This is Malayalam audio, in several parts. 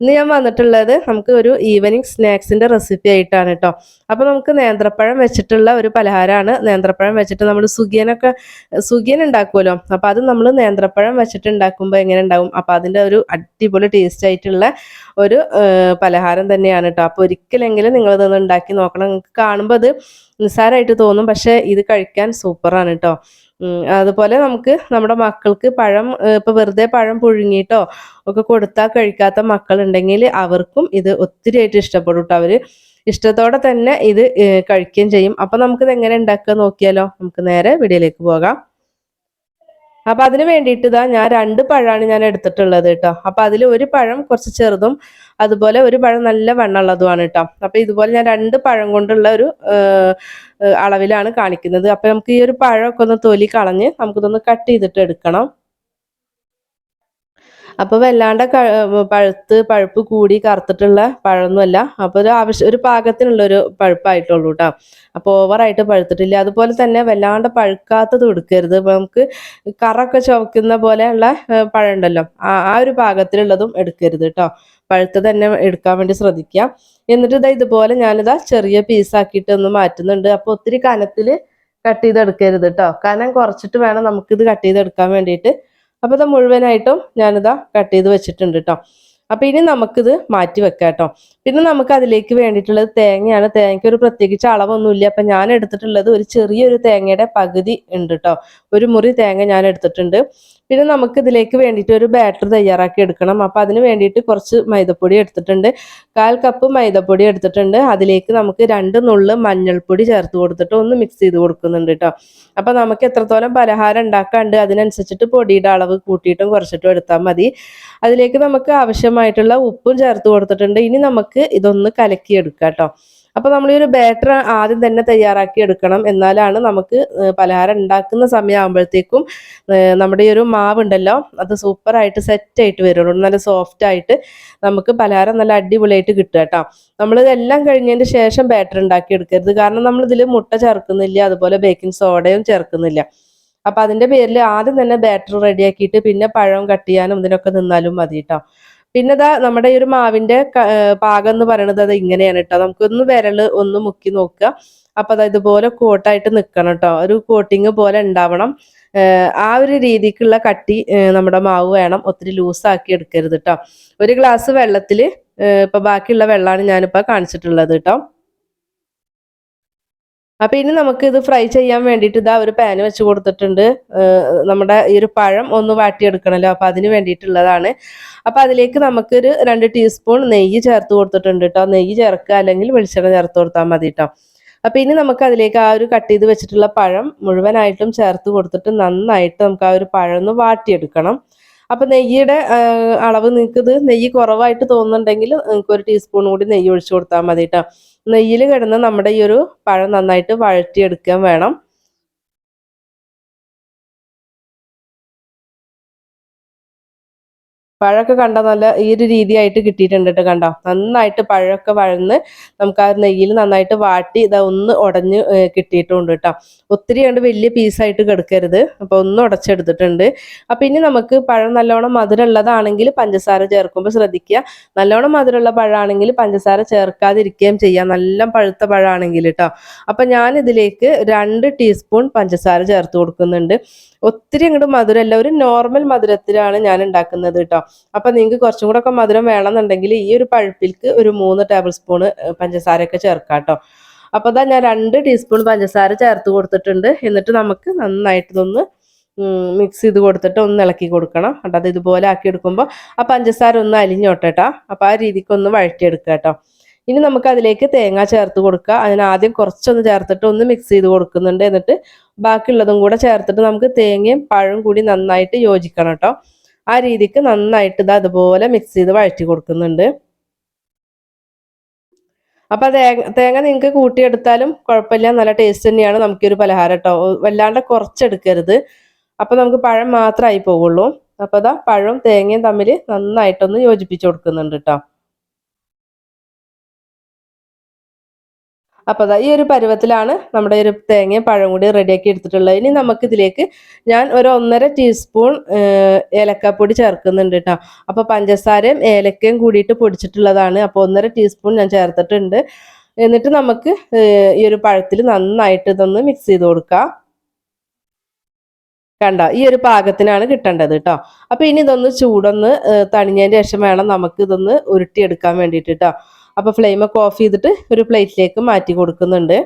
ഇന്ന് ഞാൻ വന്നിട്ടുള്ളത് നമുക്ക് ഒരു ഈവനിങ് സ്നാക്സിന്റെ റെസിപ്പി ആയിട്ടാണ് കേട്ടോ അപ്പോൾ നമുക്ക് നേന്ത്രപ്പഴം വെച്ചിട്ടുള്ള ഒരു പലഹാരമാണ്. നേന്ത്രപ്പഴം വെച്ചിട്ട് നമ്മൾ സുഖിയനൊക്കെ സുഖിയൻ ഉണ്ടാക്കുമല്ലോ അപ്പോൾ അത് നമ്മൾ നേന്ത്രപ്പഴം വെച്ചിട്ട് ഉണ്ടാക്കുമ്പോൾ എങ്ങനെ ഉണ്ടാവും? അപ്പോൾ അതിന്റെ ഒരു അടിപൊളി ടേസ്റ്റ് ആയിട്ടുള്ള ഒരു പലഹാരം തന്നെയാണ് കേട്ടോ അപ്പോൾ ഒരിക്കലെങ്കിലും നിങ്ങളിതൊന്ന് ഉണ്ടാക്കി നോക്കണം. നിങ്ങൾക്ക് കാണുമ്പോൾ അത് നിസ്സാരമായിട്ട് തോന്നും. പക്ഷേ ഇത് കഴിക്കാൻ സൂപ്പറാണ് കേട്ടോ അതുപോലെ നമുക്ക് നമ്മുടെ മക്കൾക്ക് പഴം ഇപ്പൊ വെറുതെ പഴം പുഴുങ്ങിയിട്ടോ ഒക്കെ കൊടുത്താൽ കഴിക്കാത്ത മക്കളുണ്ടെങ്കിൽ അവർക്കും ഇത് ഒത്തിരിയായിട്ട് ഇഷ്ടപ്പെടും അവർ. ഇഷ്ടത്തോടെ തന്നെ ഇത് കഴിക്കുകയും ചെയ്യും. അപ്പൊ നമുക്കിത് എങ്ങനെ ഉണ്ടാക്കുക നോക്കിയാലോ. നമുക്ക് നേരെ വീഡിയോയിലേക്ക് പോകാം. അപ്പൊ അതിന് വേണ്ടിയിട്ട് ഇതാ ഞാൻ രണ്ട് പഴമാണ് ഞാൻ എടുത്തിട്ടുള്ളത് കേട്ടോ അപ്പൊ അതിൽ ഒരു പഴം കുറച്ച് ചെറുതും അതുപോലെ ഒരു പഴം നല്ല വെണ്ണുള്ളതുമാണ് കേട്ടോ. അപ്പൊ ഇതുപോലെ ഞാൻ രണ്ട് പഴം കൊണ്ടുള്ള ഒരു അളവിലാണ് കാണിക്കുന്നത്. അപ്പൊ നമുക്ക് ഈ ഒരു പഴമൊക്കെ ഒന്ന് തൊലി കളഞ്ഞ് നമുക്കിതൊന്ന് കട്ട് ചെയ്തിട്ട് എടുക്കണം. അപ്പൊ വല്ലാണ്ട് പഴുത്ത് പഴുപ്പ് കൂടി കറുത്തിട്ടുള്ള പഴമൊന്നുമല്ല. അപ്പൊ ഒരു ആവശ്യം ഒരു പാകത്തിനുള്ള ഒരു പഴുപ്പായിട്ടുള്ളൂ കേട്ടോ അപ്പൊ ഓവറായിട്ട് പഴുത്തിട്ടില്ല. അതുപോലെ തന്നെ വല്ലാണ്ട് പഴുക്കാത്തത് കൊടുക്കരുത് ഇപ്പൊ നമുക്ക് കറൊക്കെ ചുവക്കുന്ന പോലെയുള്ള പഴം ഉണ്ടല്ലോ ആ ഒരു പാകത്തിലുള്ളതും എടുക്കരുത് കേട്ടോ പഴുത്ത് തന്നെ എടുക്കാൻ വേണ്ടി ശ്രദ്ധിക്കുക. എന്നിട്ട് ഇതാ ഇതുപോലെ ഞാനിതാ ചെറിയ പീസാക്കിയിട്ട് ഒന്ന് മാറ്റുന്നുണ്ട്. അപ്പൊ ഒത്തിരി കനത്തിൽ കട്ട് ചെയ്തെടുക്കരുത് കേട്ടോ കനം കുറച്ചിട്ട് വേണം നമുക്കിത് കട്ട് ചെയ്തെടുക്കാൻ വേണ്ടിയിട്ട്. അപ്പോൾ ഇത് മുഴുവനായിട്ടും ഞാനിതാ കട്ട് ചെയ്ത് വെച്ചിട്ടുണ്ട് കേട്ടോ അപ്പോൾ ഇനി നമുക്കിത് മാറ്റി വെക്കാം കേട്ടോ പിന്നെ നമുക്ക് അതിലേക്ക് വേണ്ടിയിട്ടുള്ളത് തേങ്ങയാണ്. തേങ്ങയ്ക്ക് ഒരു പ്രത്യേകിച്ച് അളവൊന്നുമില്ല. അപ്പം ഞാൻ എടുത്തിട്ടുള്ളത് ഒരു ചെറിയൊരു തേങ്ങയുടെ പകുതി ഉണ്ട് കേട്ടോ ഒരു മുറി തേങ്ങ ഞാൻ എടുത്തിട്ടുണ്ട്. പിന്നെ നമുക്ക് ഇതിലേക്ക് വേണ്ടിയിട്ട് ഒരു ബാറ്റർ തയ്യാറാക്കി എടുക്കണം. അപ്പോൾ അതിന് വേണ്ടിയിട്ട് കുറച്ച് മൈദപ്പൊടി എടുത്തിട്ടുണ്ട്. കാൽ കപ്പ് മൈദപ്പൊടി എടുത്തിട്ടുണ്ട്. അതിലേക്ക് നമുക്ക് രണ്ട് നുള്ള് മഞ്ഞൾപ്പൊടി ചേർത്ത് കൊടുത്തിട്ട് ഒന്ന് മിക്സ് ചെയ്ത് കൊടുക്കുന്നുണ്ട് കേട്ടോ അപ്പോൾ നമുക്ക് എത്രത്തോളം പലഹാരം ഉണ്ടാക്കാണ്ട് അതിനനുസരിച്ചിട്ട് പൊടിയുടെ അളവ് കൂട്ടിയിട്ടും കുറച്ചിട്ടും എടുത്താൽ മതി. അതിലേക്ക് നമുക്ക് ആവശ്യമായിട്ടുള്ള ഉപ്പും ചേർത്ത് കൊടുത്തിട്ടുണ്ട്. ഇനി നമുക്ക് ഇതൊന്ന് കലക്കിയെടുക്കാം കേട്ടോ അപ്പോൾ നമ്മൾ ഈ ഒരു ബാറ്റർ ആദ്യം തന്നെ തയ്യാറാക്കി എടുക്കണം. എന്നാലാണ് നമുക്ക് പലഹാരം ഉണ്ടാക്കുന്ന സമയമാകുമ്പോഴത്തേക്കും നമ്മുടെ ഈ ഒരു മാവ് ഉണ്ടല്ലോ അത് സൂപ്പറായിട്ട് സെറ്റ് ആയിട്ട് വരുള്ളൂ. നല്ല സോഫ്റ്റ് ആയിട്ട് നമുക്ക് പലഹാരം നല്ല അടിപൊളിയായിട്ട് കേട്ടോ. നമ്മൾ ഇതെല്ലാം കഴിഞ്ഞതിന് ശേഷം ബാറ്റർ ഉണ്ടാക്കി എടുക്കരുത്. കാരണം നമ്മൾ ഇതിൽ മുട്ട ചേർക്കുന്നില്ല അതുപോലെ ബേക്കിംഗ് സോഡയും ചേർക്കുന്നില്ല. അപ്പൊ അതിന്റെ പേരിൽ ആദ്യം തന്നെ ബാറ്റർ റെഡിയാക്കിയിട്ട് പിന്നെ പഴം കട്ട് ചെയ്യാനും ഇതിനൊക്കെ നിന്നാലും മതി കേട്ടോ. പിന്നെ നമ്മുടെ ഈ ഒരു മാവിന്റെ പാകം എന്ന് പറയുന്നത് അത് ഇങ്ങനെയാണ് കേട്ടോ നമുക്കൊന്ന് വിരൽ ഒന്ന് മുക്കി നോക്കുക. അപ്പൊ അത് ഇതുപോലെ കോട്ടായിട്ട് നിൽക്കണം കേട്ടോ ഒരു കോട്ടിങ് പോലെ ഉണ്ടാവണം. ആ ഒരു രീതിക്കുള്ള കട്ടി നമ്മുടെ മാവ് വേണം ഒത്തിരി ലൂസാക്കി എടുക്കരുത് കേട്ടോ ഒരു ഗ്ലാസ് വെള്ളത്തിൽ ഇപ്പൊ ബാക്കിയുള്ള വെള്ളമാണ് ഞാനിപ്പോ കാണിച്ചിട്ടുള്ളത് കേട്ടോ അപ്പൊ ഇനി നമുക്ക് ഇത് ഫ്രൈ ചെയ്യാൻ വേണ്ടിയിട്ട് ഇതാ ഒരു പാന് വെച്ച് കൊടുത്തിട്ടുണ്ട്. നമ്മുടെ ഈ ഒരു പഴം ഒന്ന് വാട്ടിയെടുക്കണല്ലോ. അപ്പൊ അതിന് വേണ്ടിയിട്ടുള്ളതാണ്. അപ്പൊ അതിലേക്ക് നമുക്കൊരു രണ്ട് ടീസ്പൂൺ നെയ്യ് ചേർത്ത് കൊടുത്തിട്ടുണ്ട് കേട്ടോ നെയ്യ് ചേർക്കുക അല്ലെങ്കിൽ വെളിച്ചെണ്ണ ചേർത്ത് കൊടുത്താൽ മതി കേട്ടോ അപ്പൊ ഇനി നമുക്ക് അതിലേക്ക് ആ ഒരു കട്ട് ചെയ്ത് വെച്ചിട്ടുള്ള പഴം മുഴുവനായിട്ടും ചേർത്ത് കൊടുത്തിട്ട് നന്നായിട്ട് നമുക്ക് ആ ഒരു പഴം ഒന്ന് വാട്ടിയെടുക്കണം. അപ്പൊ നെയ്യുടെ അളവ് നിങ്ങൾക്ക് ഇത് നെയ്യ് കുറവായിട്ട് തോന്നുന്നുണ്ടെങ്കിൽ നിങ്ങൾക്ക് ഒരു ടീസ്പൂൺ കൂടി നെയ്യ് ഒഴിച്ചു കൊടുത്താൽ മതി കേട്ടോ നെയ്യിൽ കിടന്ന് നമ്മുടെ ഈ ഒരു പഴം നന്നായിട്ട് വഴറ്റിയെടുക്കാൻ വേണം. പഴമൊക്കെ കണ്ട നല്ല ഈ ഒരു രീതിയായിട്ട് കിട്ടിയിട്ടുണ്ട് കേട്ടോ കണ്ടോ? നന്നായിട്ട് പഴമൊക്കെ വഴന്ന് നമുക്ക് ആ നെയ്യിൽ നന്നായിട്ട് വാട്ടി ഇതാ ഒന്ന് ഉടഞ്ഞ് കിട്ടിയിട്ടുണ്ട് കേട്ടോ ഒത്തിരി കണ്ട് വലിയ പീസായിട്ട് കിടക്കരുത്. അപ്പൊ ഒന്ന് ഉടച്ചെടുത്തിട്ടുണ്ട് അപ്പൊ ഇനി നമുക്ക് പഴം നല്ലോണം മധുരമുള്ളതാണെങ്കിൽ പഞ്ചസാര ചേർക്കുമ്പോൾ ശ്രദ്ധിക്കുക. നല്ലോണം മധുരമുള്ള പഴമാണെങ്കിൽ പഞ്ചസാര ചേർക്കാതിരിക്കുകയും ചെയ്യാം നല്ല പഴുത്ത പഴമാണെങ്കിൽ കേട്ടോ അപ്പൊ ഞാൻ ഇതിലേക്ക് രണ്ട് ടീസ്പൂൺ പഞ്ചസാര ചേർത്ത് കൊടുക്കുന്നുണ്ട്. ഒത്തിരി അങ്ങോട്ട് മധുരമല്ല ഒരു നോർമൽ മധുരത്തിലാണ് ഞാൻ ഉണ്ടാക്കുന്നത് കേട്ടോ അപ്പൊ നിങ്ങൾക്ക് കുറച്ചും കൂടെ ഒക്കെ മധുരം വേണമെന്നുണ്ടെങ്കിൽ ഈ ഒരു പഴുപ്പിൽക്ക് ഒരു മൂന്ന് ടേബിൾ സ്പൂൺ പഞ്ചസാരയൊക്കെ ചേർക്കാം കേട്ടോ അപ്പൊ അതാ ഞാൻ രണ്ട് ടീസ്പൂൺ പഞ്ചസാര ചേർത്ത് കൊടുത്തിട്ടുണ്ട്. എന്നിട്ട് നമുക്ക് നന്നായിട്ട് ഇതൊന്ന് മിക്സ് ചെയ്ത് കൊടുത്തിട്ട് ഒന്ന് ഇളക്കി കൊടുക്കണം. അത് ഇതുപോലെ ആക്കി എടുക്കുമ്പോൾ ആ പഞ്ചസാര ഒന്ന് അലിഞ്ഞോട്ടെട്ടാ അപ്പൊ ആ രീതിക്ക് ഒന്ന് വഴറ്റിയെടുക്കുക കേട്ടോ ഇനി നമുക്ക് അതിലേക്ക് തേങ്ങ ചേർത്ത് കൊടുക്കുക അതിന് ആദ്യം കുറച്ചൊന്ന് ചേർത്തിട്ട് ഒന്ന് മിക്സ് ചെയ്ത് കൊടുക്കുന്നുണ്ട്. എന്നിട്ട് ബാക്കിയുള്ളതും കൂടെ ചേർത്തിട്ട് നമുക്ക് തേങ്ങയും പഴവും കൂടി നന്നായിട്ട് യോജിക്കണം കേട്ടോ. ആ രീതിക്ക് നന്നായിട്ട് ഇത് അതുപോലെ മിക്സ് ചെയ്ത് വഴറ്റി കൊടുക്കുന്നുണ്ട്. അപ്പൊ തേങ്ങ നിങ്ങൾക്ക് കൂട്ടിയെടുത്താലും കുഴപ്പമില്ല. നല്ല ടേസ്റ്റ് തന്നെയാണ്. നമുക്കൊരു പലഹാരം കേട്ടോ. വല്ലാണ്ട് കുറച്ചെടുക്കരുത്. അപ്പൊ നമുക്ക് പഴം മാത്രമായി പോകുള്ളൂ അപ്പൊ അതാ പഴവും തേങ്ങയും തമ്മിൽ നന്നായിട്ടൊന്ന് യോജിപ്പിച്ചു കൊടുക്കുന്നുണ്ട് കേട്ടോ. അപ്പോൾ ഈ ഒരു പരുവത്തിലാണ് നമ്മുടെ ഒരു തേങ്ങയും പഴം കൂടി റെഡിയാക്കി എടുത്തിട്ടുള്ളത്. ഇനി നമുക്ക് ഇതിലേക്ക് ഞാൻ ഒരു ഒന്നര ടീസ്പൂൺ ഏലക്കാപ്പൊടി ചേർക്കുന്നുണ്ട് കേട്ടോ അപ്പോൾ പഞ്ചസാരയും ഏലക്കയും കൂടിയിട്ട് പൊടിച്ചിട്ടുള്ളതാണ്. അപ്പോൾ ഒന്നര ടീസ്പൂൺ ഞാൻ ചേർത്തിട്ടുണ്ട്. എന്നിട്ട് നമുക്ക് ഈ ഒരു പഴത്തിൽ നന്നായിട്ട് ഇതൊന്ന് മിക്സ് ചെയ്ത് കൊടുക്കാം. കണ്ട? ഈ ഒരു പാകത്തിനാണ് കിട്ടേണ്ടത് കേട്ടോ അപ്പൊ ഇനി ഇതൊന്ന് ചൂടൊന്ന് തണിഞ്ഞതിന് ശേഷം വേണം നമുക്ക് ഇതൊന്ന് ഉരുട്ടിയെടുക്കാൻ വേണ്ടിയിട്ട് കേട്ടോ അപ്പൊ ഫ്ലെയിമൊക്കെ ഓഫ് ചെയ്തിട്ട് ഒരു പ്ലേറ്റിലേക്ക് മാറ്റി കൊടുക്കുന്നുണ്ട്.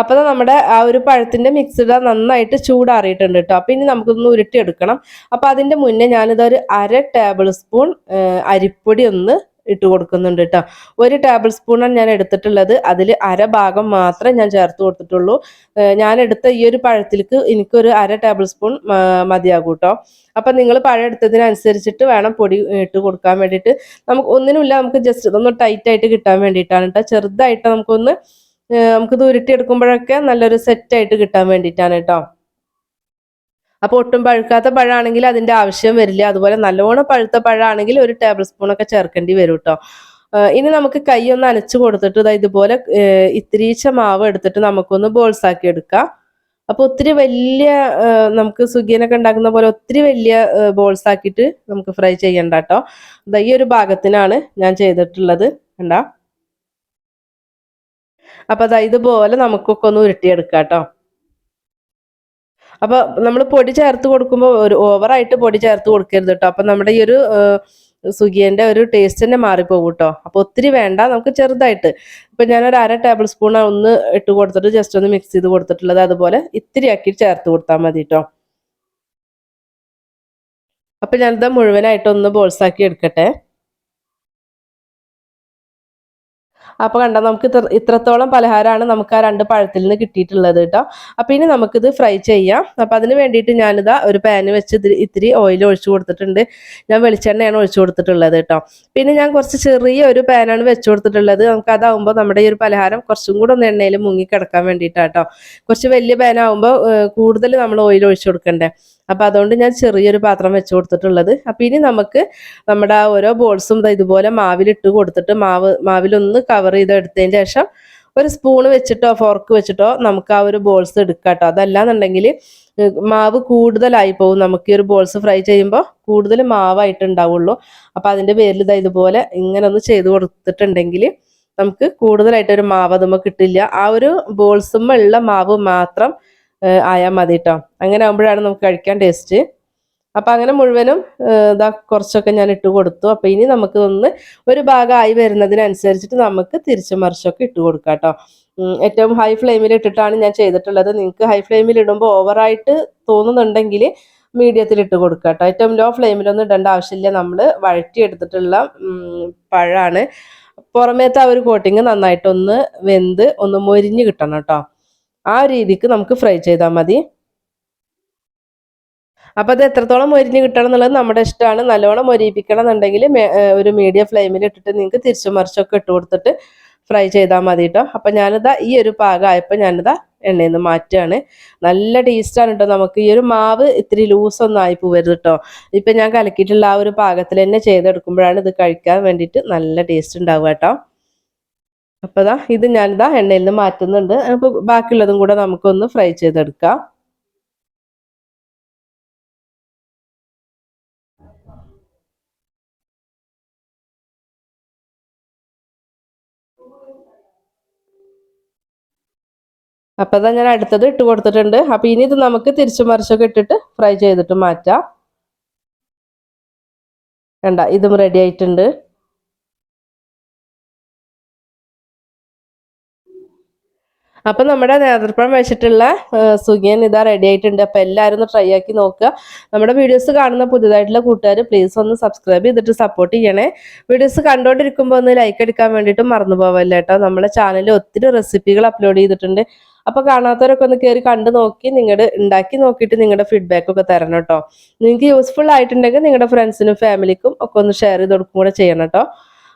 അപ്പോൾ നമ്മുടെ ആ ഒരു പഴത്തിന്റെ മിക്സ്ഡ് നന്നായിട്ട് ചൂടാറിയിട്ടുണ്ട് കേട്ടോ അപ്പോൾ ഇനി നമുക്കൊന്ന് ഉരുട്ടിയെടുക്കണം. അപ്പോൾ അതിന്റെ മുന്നേ ഞാനിതൊരു അര ടേബിൾ സ്പൂൺ അരിപ്പൊടി ഒന്ന് ഇട്ട് കൊടുക്കുന്നുണ്ട് കേട്ടോ ഒരു ടേബിൾ സ്പൂണാണ് ഞാൻ എടുത്തിട്ടുള്ളത്. അതിൽ അര ഭാഗം മാത്രമേ ഞാൻ ചേർത്ത് കൊടുത്തിട്ടുള്ളൂ. ഞാൻ എടുത്ത ഈ ഒരു പഴത്തിലേക്ക് എനിക്കൊരു അര ടേബിൾ സ്പൂൺ മതിയാകും കേട്ടോ അപ്പം നിങ്ങൾ പഴം എടുത്തതിനനുസരിച്ചിട്ട് വേണം പൊടി ഇട്ട് കൊടുക്കാൻ വേണ്ടിയിട്ട്. നമുക്ക് ഒന്നിനുമില്ല നമുക്ക് ജസ്റ്റ് ഇതൊന്ന് ടൈറ്റ് ആയിട്ട് കിട്ടാൻ വേണ്ടിയിട്ടാണ് കേട്ടോ ചെറുതായിട്ട് നമുക്കൊന്ന് നമുക്ക് നമുക്കിത് ഉരുട്ടിയെടുക്കുമ്പോഴൊക്കെ നല്ലൊരു സെറ്റായിട്ട് കിട്ടാൻ വേണ്ടിയിട്ടാണ് കേട്ടോ അപ്പോൾ ഒട്ടും പഴുക്കാത്ത പഴമാണെങ്കിൽ അതിന്റെ ആവശ്യം വരില്ല. അതുപോലെ നല്ലോണം പഴുത്ത പഴമാണെങ്കിൽ ഒരു ടേബിൾ സ്പൂണൊക്കെ ചേർക്കേണ്ടി വരും കേട്ടോ ഇനി നമുക്ക് കൈ ഒന്ന് അനച്ചു കൊടുത്തിട്ട് ഇതുപോലെ ഇത്തിരീച്ച മാവ് എടുത്തിട്ട് നമുക്കൊന്ന് ബോൾസ് ആക്കി എടുക്കാം. അപ്പോൾ ഒത്തിരി വലിയ നമുക്ക് സുഖിയനൊക്കെ ഉണ്ടാക്കുന്ന പോലെ ഒത്തിരി വലിയ ബോൾസ് ആക്കിയിട്ട് നമുക്ക് ഫ്രൈ ചെയ്യണ്ട കേട്ടോ ഈ ഒരു ഭാഗത്തിനാണ് ഞാൻ ചെയ്തിട്ടുള്ളത്. കണ്ടാ? അപ്പൊ അതാ ഇതുപോലെ നമുക്കൊക്കെ ഒന്ന് ഉരുട്ടിയെടുക്കാം കേട്ടോ അപ്പൊ നമ്മൾ പൊടി ചേർത്ത് കൊടുക്കുമ്പോൾ ഒരു ഓവറായിട്ട് പൊടി ചേർത്ത് കൊടുക്കരുത് കേട്ടോ അപ്പൊ നമ്മുടെ ഈ ഒരു സുഖിയന്റെ ഒരു ടേസ്റ്റ് തന്നെ മാറിപ്പോകും കേട്ടോ അപ്പൊ ഒത്തിരി വേണ്ട നമുക്ക് ചെറുതായിട്ട്. ഇപ്പൊ ഞാനൊരു അര ടേബിൾ സ്പൂൺ ഒന്ന് ഇട്ട് കൊടുത്തിട്ട് ജസ്റ്റ് ഒന്ന് മിക്സ് ചെയ്ത് കൊടുത്തിട്ടുള്ളത് അതുപോലെ ഇത്തിരി ആക്കി ചേർത്ത് കൊടുത്താൽ മതി കേട്ടോ അപ്പൊ ഞാനിത് മുഴുവനായിട്ടൊന്ന് ബോൾസാക്കി എടുക്കട്ടെ. അപ്പോൾ കണ്ട നമുക്ക് ഇത്രത്തോളം പലഹാരമാണ് നമുക്ക് ആ രണ്ട് പഴത്തിൽ നിന്ന് കിട്ടിയിട്ടുള്ളത് കേട്ടോ. അപ്പോൾ ഇനി നമുക്കിത് ഫ്രൈ ചെയ്യാം. അപ്പോൾ അതിന് വേണ്ടിയിട്ട് ഞാനിതാ ഒരു പാന് വെച്ച് ഇത്തിരി ഓയിൽ ഒഴിച്ചു കൊടുത്തിട്ടുണ്ട്. ഞാൻ വെളിച്ചെണ്ണയാണ് ഒഴിച്ചു കൊടുത്തിട്ടുള്ളത് കേട്ടോ. പിന്നെ ഞാൻ കുറച്ച് ചെറിയ ഒരു പാനാണ് വെച്ചു കൊടുത്തിട്ടുള്ളത്. നമുക്ക് അതാവുമ്പോൾ നമ്മുടെ ഈ ഒരു പലഹാരം കുറച്ചും കൂടെ ഒന്ന് എണ്ണയിൽ മുങ്ങി കിടക്കാൻ വേണ്ടിയിട്ടാട്ടോ. കുറച്ച് വലിയ പാനാവുമ്പോൾ കൂടുതൽ നമ്മൾ ഓയിൽ ഒഴിച്ചു കൊടുക്കണ്ടേ. അപ്പോൾ അതുകൊണ്ട് ഞാൻ ചെറിയൊരു പാത്രം വെച്ച് കൊടുത്തിട്ടുള്ളത്. അപ്പോൾ ഇനി നമുക്ക് നമ്മുടെ ആ ഓരോ ബോൾസും ഇതുപോലെ മാവിലിട്ട് കൊടുത്തിട്ട് മാവ് മാവിലൊന്ന് കവർ ചെയ്ത് എടുത്തതിന് ശേഷം ഒരു സ്പൂൺ വെച്ചിട്ടോ ഫോർക്ക് വെച്ചിട്ടോ നമുക്ക് ആ ഒരു ബോൾസ് എടുക്കാം കേട്ടോ അതല്ലാന്നുണ്ടെങ്കിൽ മാവ് കൂടുതലായി പോകും. നമുക്ക് ഈ ഒരു ബോൾസ് ഫ്രൈ ചെയ്യുമ്പോൾ കൂടുതൽ മാവായിട്ട് ഉണ്ടാവുള്ളൂ. അപ്പോൾ അതിന്റെ പേരിൽ ഇതാ ഇതുപോലെ ഇങ്ങനെ ഒന്ന് ചെയ്ത് കൊടുത്തിട്ടുണ്ടെങ്കിൽ നമുക്ക് കൂടുതലായിട്ട് ഒരു മാവ് അതുമ്പോൾ കിട്ടില്ല. ആ ഒരു ബോൾസുമ്മ ഉള്ള മാവ് മാത്രം ആയാൽ മതി കേട്ടോ അങ്ങനെ ആകുമ്പോഴാണ് നമുക്ക് കഴിക്കാൻ ടേസ്റ്റ് അപ്പം അങ്ങനെ മുഴുവനും ഇതാ കുറച്ചൊക്കെ ഞാൻ ഇട്ട് കൊടുത്തു. അപ്പം ഇനി നമുക്ക് ഒന്ന് ഒരു ഭാഗമായി വരുന്നതിനനുസരിച്ചിട്ട് നമുക്ക് തിരിച്ചു മറിച്ചൊക്കെ ഇട്ട് കൊടുക്കാം കേട്ടോ ഏറ്റവും ഹൈ ഫ്ലെയിമിൽ ഇട്ടിട്ടാണ് ഞാൻ ചെയ്തിട്ടുള്ളത്. നിങ്ങൾക്ക് ഹൈ ഫ്ലെയിമിൽ ഇടുമ്പോൾ ഓവറായിട്ട് തോന്നുന്നുണ്ടെങ്കിൽ മീഡിയത്തിൽ ഇട്ട് കൊടുക്കുക കേട്ടോ ഏറ്റവും ലോ ഫ്ലെയിമിലൊന്നും ഇടേണ്ട ആവശ്യമില്ല. നമ്മൾ വഴറ്റി എടുത്തിട്ടുള്ള പഴമാണ് പുറമേത്തെ ആ ഒരു കോട്ടിങ് നന്നായിട്ടൊന്ന് വെന്ത് ഒന്ന് മൊരിഞ്ഞ് കിട്ടണം കേട്ടോ ആ രീതിക്ക് നമുക്ക് ഫ്രൈ ചെയ്താൽ മതി. അപ്പോൾ അത് എത്രത്തോളം മൊരിഞ്ഞ് കിട്ടണം എന്നുള്ളത് നമ്മുടെ ഇഷ്ടമാണ്. നല്ലോണം മൊരിയിപ്പിക്കണം എന്നുണ്ടെങ്കിൽ ഒരു മീഡിയം ഫ്ലെയിമിൽ ഇട്ടിട്ട് നിങ്ങൾക്ക് തിരിച്ചു മറിച്ചൊക്കെ ഇട്ട് കൊടുത്തിട്ട് ഫ്രൈ ചെയ്താൽ മതി കേട്ടോ അപ്പം ഞാനിതാ ഈ ഒരു പാകമായപ്പോൾ ഞാനിതാ എണ്ണയിൽ നിന്ന് മാറ്റുകയാണ്. നല്ല ടേസ്റ്റാണ് കേട്ടോ നമുക്ക്. ഈ ഒരു മാവ് ഇത്തിരി ലൂസൊന്നും ആയി പോവരുത് കേട്ടോ ഇപ്പം ഞാൻ കലക്കിയിട്ടുള്ള ആ ഒരു പാകത്തിൽ തന്നെ ചെയ്തെടുക്കുമ്പോഴാണ് ഇത് കഴിക്കാൻ വേണ്ടിയിട്ട് നല്ല ടേസ്റ്റ് ഉണ്ടാവുക കേട്ടോ അപ്പോൾ ഇതാ ഇത് ഞാനിതാ എണ്ണയിൽ നിന്ന് മാറ്റുന്നുണ്ട്. അപ്പോൾ ബാക്കിയുള്ളതും കൂടെ നമുക്കൊന്ന് ഫ്രൈ ചെയ്തെടുക്കാം. അപ്പൊ ഇതാ ഞാൻ അടുത്തത് ഇട്ട് കൊടുത്തിട്ടുണ്ട്. അപ്പം ഇനി ഇത് നമുക്ക് തിരിച്ചു മറിച്ചൊക്കെ ഇട്ടിട്ട് ഫ്രൈ ചെയ്തിട്ട് മാറ്റാം. വേണ്ട ഇതും റെഡി ആയിട്ടുണ്ട്. അപ്പം നമ്മുടെ നേന്ത്രപ്പഴം വെച്ചിട്ടുള്ള സുഖിയൻ ഇതാ റെഡി ആയിട്ടുണ്ട്. അപ്പം എല്ലാവരും ഒന്ന് ട്രൈ ആക്കി നോക്കുക. നമ്മുടെ വീഡിയോസ് കാണുന്ന പുതിയതായിട്ടുള്ള കൂട്ടുകാർ പ്ലീസ് ഒന്ന് സബ്സ്ക്രൈബ് ചെയ്തിട്ട് സപ്പോർട്ട് ചെയ്യണേ. വീഡിയോസ് കണ്ടുകൊണ്ടിരിക്കുമ്പോൾ ഒന്ന് ലൈക്ക് അടിക്കാൻ വേണ്ടിയിട്ട് മറന്നു പോവല്ലേ കേട്ടോ നമ്മുടെ ചാനലിൽ ഒത്തിരി റെസിപ്പികൾ അപ്ലോഡ് ചെയ്തിട്ടുണ്ട്. അപ്പോൾ കാണാത്തവരൊക്കെ ഒന്ന് കയറി കണ്ടു നോക്കി നിങ്ങളുടെ ഉണ്ടാക്കി നോക്കിയിട്ട് നിങ്ങളുടെ ഫീഡ്ബാക്ക് ഒക്കെ തരണം കേട്ടോ നിങ്ങൾക്ക് യൂസ്ഫുൾ ആയിട്ടുണ്ടെങ്കിൽ നിങ്ങളുടെ ഫ്രണ്ട്സിനും ഫാമിലിക്കും ഒക്കെ ഒന്ന് ഷെയർ ചെയ്ത് കൊടുക്കും കൂടെ ചെയ്യണം കേട്ടോ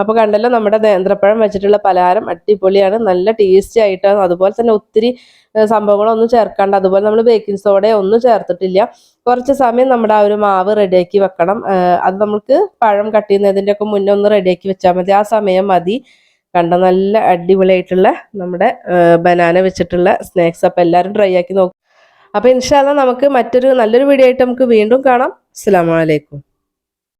അപ്പോൾ കണ്ടല്ലോ നമ്മുടെ നേന്ത്രപ്പഴം വെച്ചിട്ടുള്ള പലഹാരം അടിപൊളിയാണ്. നല്ല ടേസ്റ്റി ആയിട്ടാണ്. അതുപോലെ തന്നെ ഒത്തിരി സംഭവങ്ങളൊന്നും ചേർക്കാണ്ട് അതുപോലെ നമ്മൾ ബേക്കിംഗ് സോഡ ഒന്നും ചേർത്തിട്ടില്ല. കുറച്ച് സമയം നമ്മുടെ ആ ഒരു മാവ് റെഡിയാക്കി വെക്കണം. അത് നമുക്ക് പഴം കട്ട് ചെയ്യുന്നതിന്റെ ഒക്കെ മുന്നേ ഒന്ന് റെഡിയാക്കി വെച്ചാൽ മതി. ആ സമയം മതി. കണ്ട? നല്ല അടിപൊളിയായിട്ടുള്ള നമ്മുടെ ബനാന വെച്ചിട്ടുള്ള സ്നാക്സ് അപ്പം എല്ലാവരും ട്രൈ ആക്കി നോക്കും. അപ്പോൾ ഇൻഷാല്ല നമുക്ക് മറ്റൊരു നല്ലൊരു വീഡിയോ ആയിട്ട് നമുക്ക് വീണ്ടും കാണാം. അസ്സാം വലൈക്കും